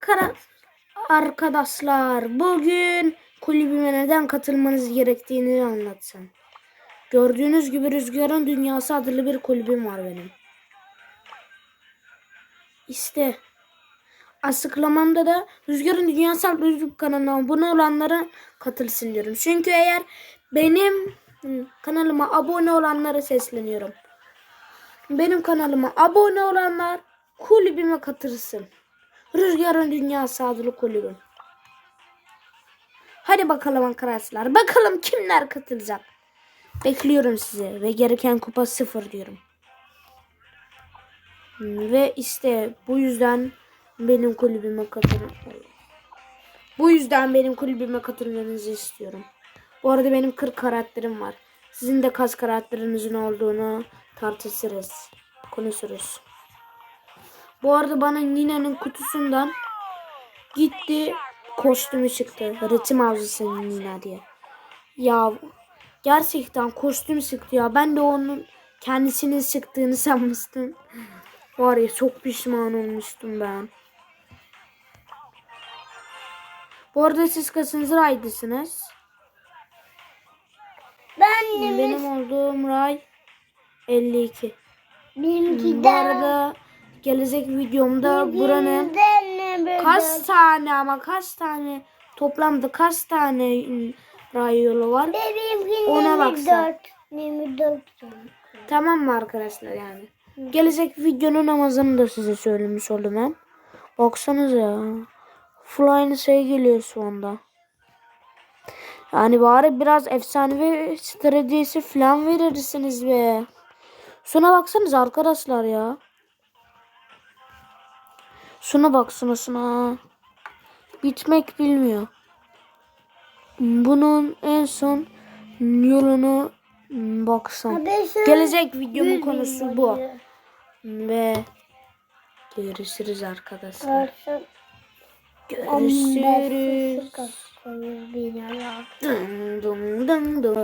Kara arkadaşlar bugün kulübüme neden katılmanız gerektiğini anlatsam. Gördüğünüz gibi Rüzgar'ın Dünyası adlı bir kulübüm var benim. İşte açıklamamda da Rüzgar'ın Dünyası adlı YouTube kanalına abone olanlara katılsın diyorum. Çünkü eğer benim kanalıma abone olanlara sesleniyorum. Benim kanalıma abone olanlar kulübüme katılsın. Rüzgarın Dünyası adlı kulübüm. Hadi bakalım arkadaşlar. Bakalım kimler katılacak. Bekliyorum sizi ve gereken kupa sıfır diyorum. Ve işte bu yüzden benim kulübüme katılın. Bu yüzden benim kulübüme katılmanızı istiyorum. Bu arada benim 40 karakterim var. Sizin de kaç karakterinizin olduğunu tartışırız. Konuşuruz. Bu arada bana Nina'nın kutusundan gitti kostümü çıktı. Ritim avcısı Nina diye. Ya gerçekten kostüm sıktı ya. Ben de onun kendisinin sıktığını sanmıştım. Var ya çok pişman olmuştum ben. Bu arada siz kaçıncı raydısınız? Ben Benim olduğum ray 52. benimki Bu de arada gelecek videomda buranın kaç tane ama kaç tane toplamda kaç tane ım, ray yolu var? Ona baksan. 24. 24. Tamam mı arkadaşlar yani? Gelecek videonun amacını da size söylemiş oldum ben. Baksanıza ya. Flying şey geliyor şu anda. Yani bari biraz efsanevi stratejisi falan verirsiniz be. Şuna baksanız arkadaşlar ya. Şuna bak şuna şuna. Bitmek bilmiyor. Bunun en son yolunu baksam. Gelecek videomun konusu bu. Ve görüşürüz arkadaşlar. Görüşürüz. Dın dın dın dın.